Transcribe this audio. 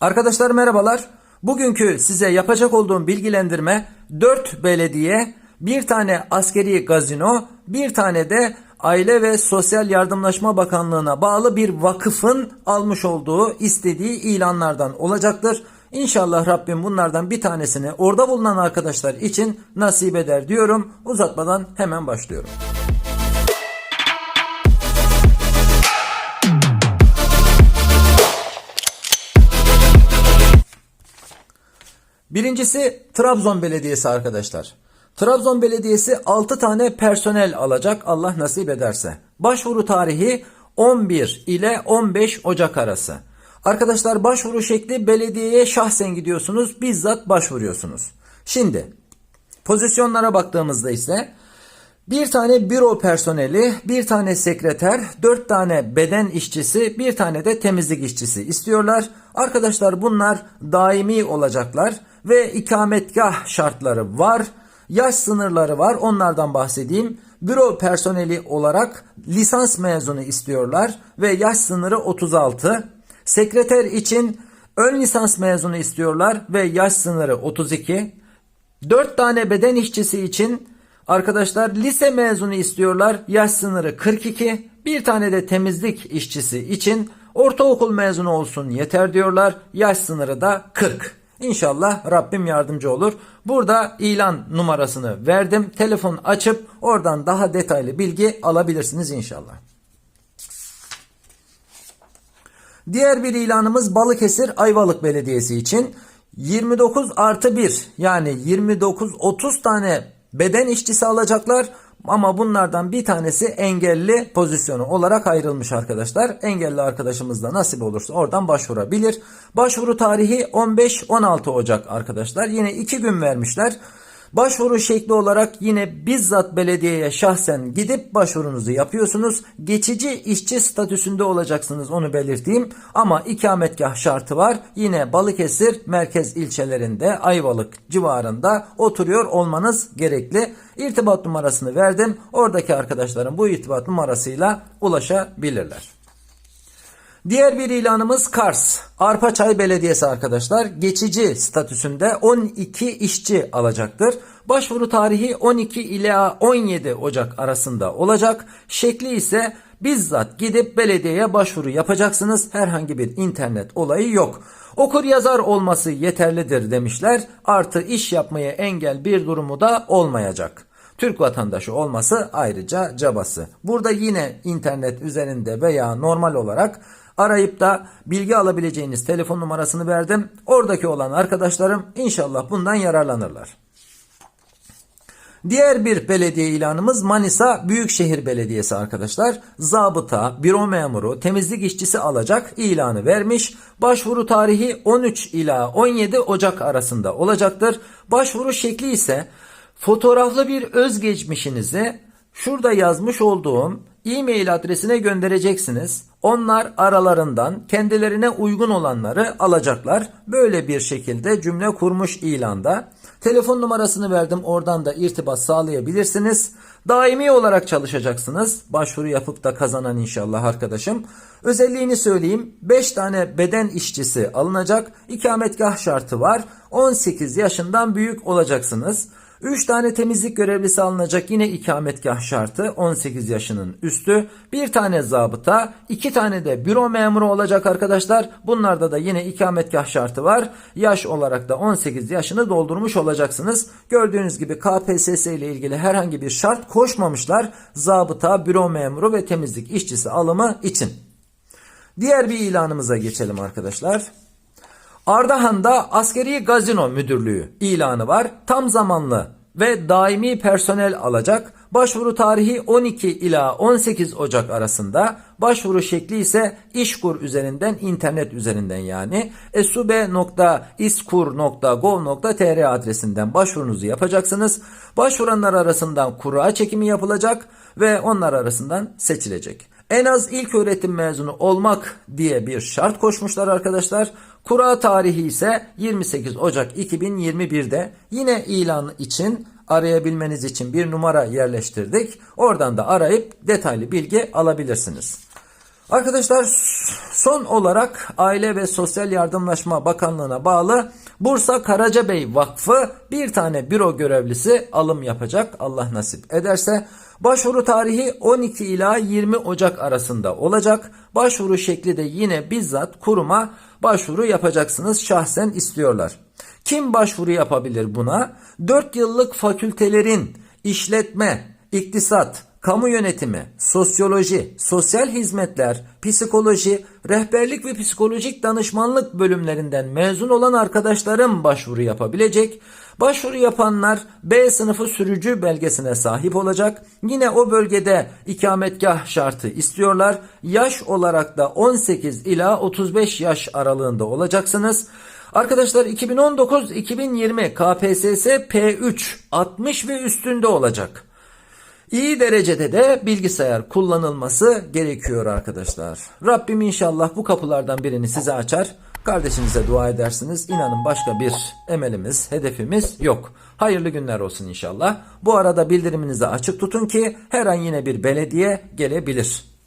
Arkadaşlar merhabalar. Bugünkü size yapacak olduğum bilgilendirme 4 belediye, bir tane askeri gazino, bir tane de Aile ve Sosyal Yardımlaşma Bakanlığı'na bağlı bir vakıfın almış olduğu istediği ilanlardan olacaktır. İnşallah Rabbim bunlardan bir tanesini orada bulunan arkadaşlar için nasip eder diyorum. Uzatmadan hemen başlıyorum. Birincisi Trabzon Belediyesi arkadaşlar. Trabzon Belediyesi 6 tane personel alacak Allah nasip ederse. Başvuru tarihi 11 ile 15 Ocak arası. Arkadaşlar başvuru şekli belediyeye şahsen gidiyorsunuz bizzat başvuruyorsunuz. Şimdi pozisyonlara baktığımızda ise bir tane büro personeli, bir tane sekreter, dört tane beden işçisi, bir tane de temizlik işçisi istiyorlar. Arkadaşlar bunlar daimi olacaklar ve ikametgah şartları var. Yaş sınırları var onlardan bahsedeyim. Büro personeli olarak lisans mezunu istiyorlar ve yaş sınırı 36. Sekreter için ön lisans mezunu istiyorlar ve yaş sınırı 32. 4 tane beden işçisi için arkadaşlar lise mezunu istiyorlar. Yaş sınırı 42. Bir tane de temizlik işçisi için ortaokul mezunu olsun yeter diyorlar. Yaş sınırı da 40. İnşallah Rabbim yardımcı olur. Burada ilan numarasını verdim. Telefon açıp oradan daha detaylı bilgi alabilirsiniz inşallah. Diğer bir ilanımız Balıkesir Ayvalık Belediyesi için 29 artı 1 yani 29-30 tane beden işçisi alacaklar ama bunlardan bir tanesi engelli pozisyonu olarak ayrılmış arkadaşlar. Engelli arkadaşımız da nasip olursa oradan başvurabilir. Başvuru tarihi 15-16 Ocak arkadaşlar. Yine 2 gün vermişler. Başvuru şekli olarak yine bizzat belediyeye şahsen gidip başvurunuzu yapıyorsunuz. Geçici işçi statüsünde olacaksınız onu belirteyim. Ama ikametgah şartı var. Yine Balıkesir merkez ilçelerinde Ayvalık civarında oturuyor olmanız gerekli. İrtibat numarasını verdim. Oradaki arkadaşlarım bu irtibat numarasıyla ulaşabilirler. Diğer bir ilanımız Kars. Arpaçay Belediyesi arkadaşlar geçici statüsünde 12 işçi alacaktır. Başvuru tarihi 12 ila 17 Ocak arasında olacak. Şekli ise bizzat gidip belediyeye başvuru yapacaksınız. Herhangi bir internet olayı yok. Okur yazar olması yeterlidir demişler. Artı iş yapmaya engel bir durumu da olmayacak. Türk vatandaşı olması ayrıca cabası. Burada yine internet üzerinde veya normal olarak arayıp da bilgi alabileceğiniz telefon numarasını verdim. Oradaki olan arkadaşlarım inşallah bundan yararlanırlar. Diğer bir belediye ilanımız Manisa Büyükşehir Belediyesi arkadaşlar. Zabıta, büro memuru, temizlik işçisi alacak ilanı vermiş. Başvuru tarihi 13 ila 17 Ocak arasında olacaktır. Başvuru şekli ise fotoğraflı bir özgeçmişinizi şurada yazmış olduğum e-mail adresine göndereceksiniz. Onlar aralarından kendilerine uygun olanları alacaklar. Böyle bir şekilde cümle kurmuş ilanda. Telefon numarasını verdim oradan da irtibat sağlayabilirsiniz. Daimi olarak çalışacaksınız. Başvuru yapıp da kazanan inşallah arkadaşım. Özelliğini söyleyeyim. 5 tane beden işçisi alınacak. İkametgah şartı var. 18 yaşından büyük olacaksınız. 3 tane temizlik görevlisi alınacak yine ikametgah şartı 18 yaşının üstü. Bir tane zabıta, iki tane de büro memuru olacak arkadaşlar. Bunlarda da yine ikametgah şartı var. Yaş olarak da 18 yaşını doldurmuş olacaksınız. Gördüğünüz gibi KPSS ile ilgili herhangi bir şart koşmamışlar. Zabıta, büro memuru ve temizlik işçisi alımı için. Diğer bir ilanımıza geçelim arkadaşlar. Ardahan'da Askeri Gazino Müdürlüğü ilanı var. Tam zamanlı ve daimi personel alacak. Başvuru tarihi 12 ila 18 Ocak arasında. Başvuru şekli ise işkur üzerinden internet üzerinden yani esube.iskur.gov.tr adresinden başvurunuzu yapacaksınız. Başvuranlar arasından kura çekimi yapılacak ve onlar arasından seçilecek. En az ilk öğretim mezunu olmak diye bir şart koşmuşlar arkadaşlar. Kura tarihi ise 28 Ocak 2021'de yine ilan için arayabilmeniz için bir numara yerleştirdik. Oradan da arayıp detaylı bilgi alabilirsiniz. Arkadaşlar Son olarak Aile ve Sosyal Yardımlaşma Bakanlığı'na bağlı Bursa Karacabey Vakfı bir tane büro görevlisi alım yapacak Allah nasip ederse. Başvuru tarihi 12 ila 20 Ocak arasında olacak. Başvuru şekli de yine bizzat kuruma başvuru yapacaksınız şahsen istiyorlar. Kim başvuru yapabilir buna? 4 yıllık fakültelerin işletme, iktisat, kamu yönetimi, sosyoloji, sosyal hizmetler, psikoloji, rehberlik ve psikolojik danışmanlık bölümlerinden mezun olan arkadaşlarım başvuru yapabilecek. Başvuru yapanlar B sınıfı sürücü belgesine sahip olacak. Yine o bölgede ikametgah şartı istiyorlar. Yaş olarak da 18 ila 35 yaş aralığında olacaksınız. Arkadaşlar 2019-2020 KPSS P3 60 ve üstünde olacak. İyi derecede de bilgisayar kullanılması gerekiyor arkadaşlar. Rabbim inşallah bu kapılardan birini size açar. Kardeşinize dua edersiniz. İnanın başka bir emelimiz, hedefimiz yok. Hayırlı günler olsun inşallah. Bu arada bildiriminizi açık tutun ki her an yine bir belediye gelebilir.